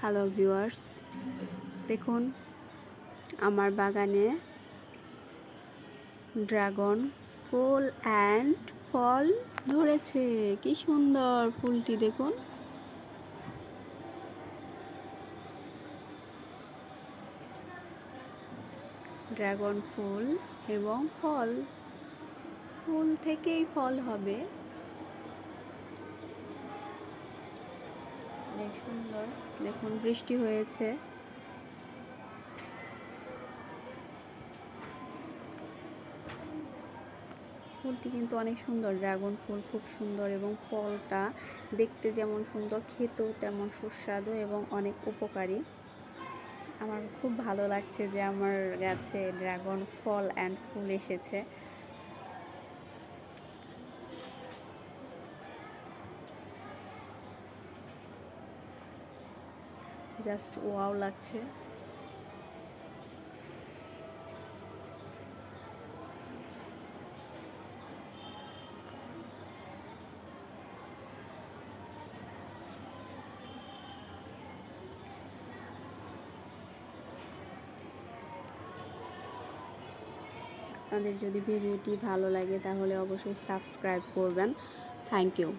Hello viewers দেখুন, আমার বাগানে ড্রাগন ফুল অ্যান্ড ফল ধরেছে। কি সুন্দর ফুলটি, দেখুন। ড্রাগন ফুল এবং ফল। ফুল থেকেই ফল হবে। অনেক সুন্দর। দেখুন, বৃষ্টি হয়েছে। ফুলটি কিন্তু অনেক সুন্দর। ড্রাগন ফুল খুব সুন্দর এবং ফলটা দেখতে যেমন সুন্দর, খেতেও তেমন সুস্বাদু এবং অনেক উপকারী। আমার খুব ভালো লাগছে যে আমার গাছে ড্রাগন ফল অ্যান্ড ফুল এসেছে। জাস্ট ওয়াও লাগছে। আপনাদের যদি ভিডিওটি ভালো লাগে তাহলে অবশ্যই সাবস্ক্রাইব করবেন। Thank you